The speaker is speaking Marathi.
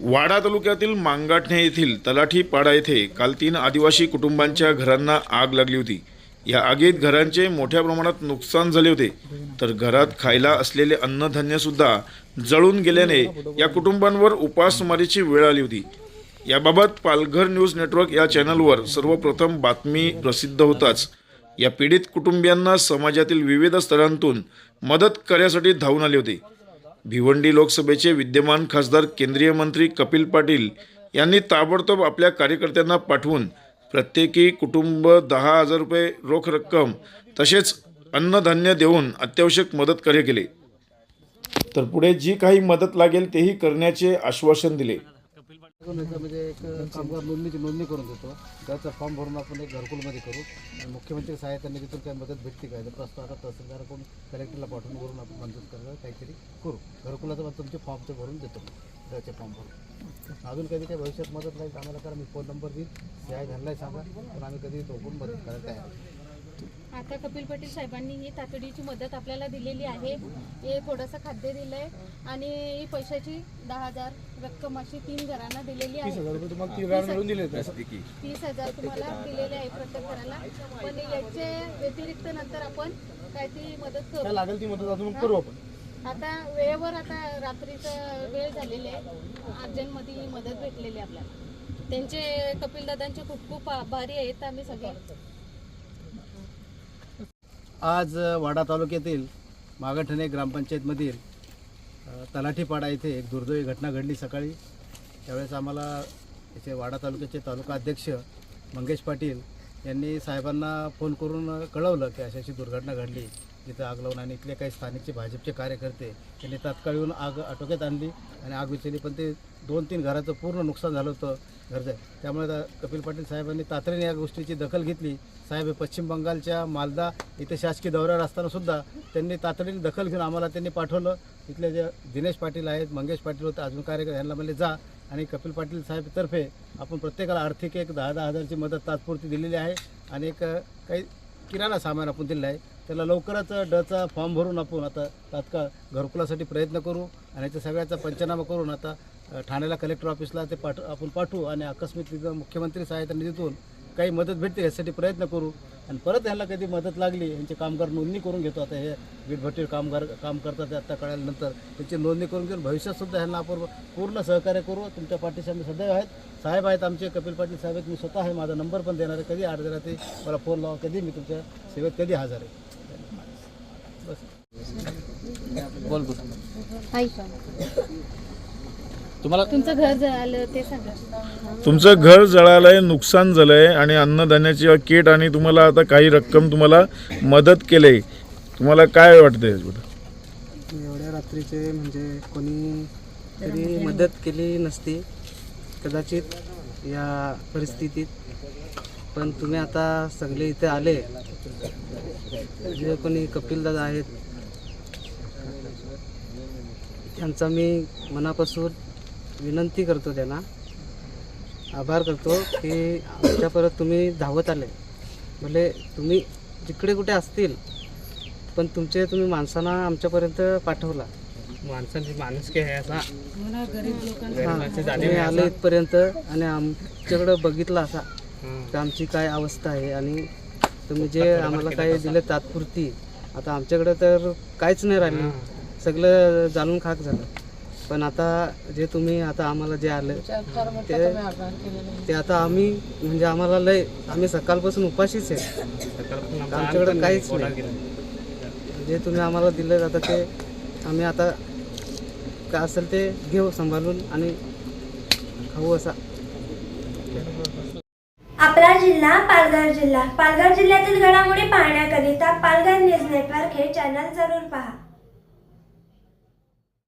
वाडा तालुक्यातील मांगाटणे येथील तलाठी पाडा येथे काल तीन आदिवासी कुटुंबांच्या घरांना आग लागली होती. या आगीत घरांचे मोठ्या प्रमाणात नुकसान झाले होते. तर घरात खायला असलेले अन्नधान्य सुद्धा जळून गेल्याने या कुटुंबांवर उपासमारीची वेळ आली होती. याबाबत पालघर न्यूज नेटवर्क या चॅनलवर सर्वप्रथम बातमी प्रसिद्ध होताच. या पीडित कुटुंबियांना समाजातील विविध स्तरांतून मदत करण्यासाठी धावून आले होते. भिवंडी लोकसभेचे विद्यमान खासदार केंद्रीय मंत्री कपिल पाटील यांनी ताबडतोब आपल्या कार्यकर्त्यांना पाठवून प्रत्येकी कुटुंब दहा हजार रुपये रोख रक्कम तसेच अन्नधान्य देऊन अत्यावश्यक मदत कार्य केले. तर पुढे जी काही मदत लागेल तेही करण्याचे आश्वासन दिले. म्हणजे एक कामगार नोंदणीची नोंदणी करून देतो. त्याचा फॉर्म भरून आपण एक घरकुलमध्ये करू. आणि मुख्यमंत्री सहायता तिथून काही मदत भेटते काय तर प्रस्ताव आता तहसीलदाराकडून कलेक्टरला पाठवून करून आपण मंजूर करायला काहीतरी करू. घरकुलाचं पण तुमचे फॉर्मचे भरून देतो. त्याचे फॉर्म भरून. अजून कधी काही भविष्यात मदत नाही आम्हाला करा. मी फोन नंबर देईन. सहाय घाललाय सांगा. पण आम्ही कधी दोघून मदत करायला तयार आहे. आता कपिल पाटील साहेबांनी ही तातडीची मदत आपल्याला दिलेली आहे. हे थोडंसं खाद्य दिलंय आणि ही पैशाची दहा हजार रक्कम अशी तीन घरांना दिलेली आहे. तीस हजार तुम्हाला दिलेले आहे प्रत्येक घराला. पण याचे व्यतिरिक्त नंतर आपण काय ती मदत करू. लागेल ती मदत अजून करू आपण. आता वेळेवर आता रात्रीचं वेळ झालेली आहे. अर्जंटमध्ये ही मदत भेटलेली आहे आपल्याला. त्यांचे कपिल दादांचे खूप खूप आभारी आहेत आम्ही सगळे. आज वाडा तालुक्यातील मागाठणे ग्रामपंचायतमधील तलाठीपाडा येथे एक दुर्दैवी घटना घडली सकाळी. त्यावेळेस आम्हाला इथे वाडा तालुक्याचे तालुका अध्यक्ष मंगेश पाटील यांनी साहेबांना फोन करून कळवलं की अशी अशी दुर्घटना घडली. तिथं आग लावून आणि इथले काही स्थानिकचे भाजपचे कार्यकर्ते त्यांनी तात्काळ येऊन आग आटोक्यात आणली आणि आग विचरली पण ते दोन तीन घराचं पूर्ण नुकसान झालं होतं घरचं. त्यामुळे कपिल पाटील साहेबांनी तातडीने या गोष्टीची दखल घेतली. साहेब हे पश्चिम बंगालच्या मालदा इथे शासकीय दौऱ्यावर असतानासुद्धा त्यांनी तातडीने दखल घेऊन आम्हाला त्यांनी पाठवलं. इथले जे दिनेश पाटील आहेत मंगेश पाटील होते अजून कार्यकर्ते यांना म्हणले जा. आणि कपिल पाटील साहेबतर्फे आपण प्रत्येकाला आर्थिक एक दहा दहा हजारची मदत तात्पुरती दिलेली आहे. आणि एक काही किराणा सामान आपण दिलं आहे. त्याला लवकरच डचा फॉर्म भरून आपण आता तात्काळ घरकुलासाठी प्रयत्न करू आणि याच्या सगळ्याचा पंचनामा करून आता ठाण्याला कलेक्टर ऑफिसला ते पाठ आपण पाठवू आणि आकस्मिक मुख्यमंत्री सहायता निधीतून काही मदत भेटते यासाठी प्रयत्न करू. आणि परत ह्यांना कधी मदत लागली यांची कामगार नोंदणी करून घेतो. आता हे वीटभट्टीवर कामगार काम करतात ते आत्ता कळाल्यानंतर त्याची नोंदणी करून घेऊन भविष्यात सुद्धा ह्यांना आपण पूर्ण सहकार्य करू. तुमच्या पाठीशी आम्ही सदैव आहेत. साहेब आहेत आमचे कपिल पाटील साहेब आहेत. मी स्वतः आहे माझा नंबर पण देणार आहे. कधी अर्ध्या रात्री मला फोन लावा. कधी मी तुमच्या सेवेत कधी हजर आहे. बस. बोल बोल ऐका तुम्हाला? तुमचं घर झालं ते सांगा. तुमचं घर जळालंय नुकसान झालंय आणि अन्नधान्याची किट आणि तुम्हाला आता काही रक्कम तुम्हाला मदत केली तुम्हाला काय वाटतंय याच्याबद्दल? एवढ्या रात्रीचे म्हणजे कोणी तरी मदत केली नसती कदाचित या परिस्थितीत. पण तुम्ही आता सगळे इथे आले. जे कोणी कपिलदादा आहेत त्यांचा मी मनापासून विनंती करतो त्यांना. आभार करतो की आमच्यापर्यंत तुम्ही धावत आले. भले तुम्ही जिकडे कुठे असतील पण तुमचे तुम्ही माणसांना आमच्यापर्यंत पाठवला. माणसांची माणूस काय आहे असा. तुम्ही आले इथपर्यंत आणि आमच्याकडं बघितलं असा तर आमची काय अवस्था आहे आणि तुम्ही जे आम्हाला काय दिलं तात्पुरती आता आमच्याकडे तर काहीच नाही राहिलं. सगळं जाणून खाक झालं. पण आता जे तुम्ही आता आम्हाला जे आलं ते ते आता आम्ही म्हणजे आम्हाला लय आम्ही सकाळपासून उपाशीच आहे. आमच्याकडे काहीच नाही. जे तुम्ही आम्हाला दिलं आता ते आम्ही आता काय असेल ते घेऊ सांभाळून आणि खाऊ असा. आपला जिल्हा पालघर जिल्हा. पालघर जिल्ह्यातील घडामोडी पाहण्याकरिता पालघर न्यूज नेटवर्क हे चॅनल जरूर पहा.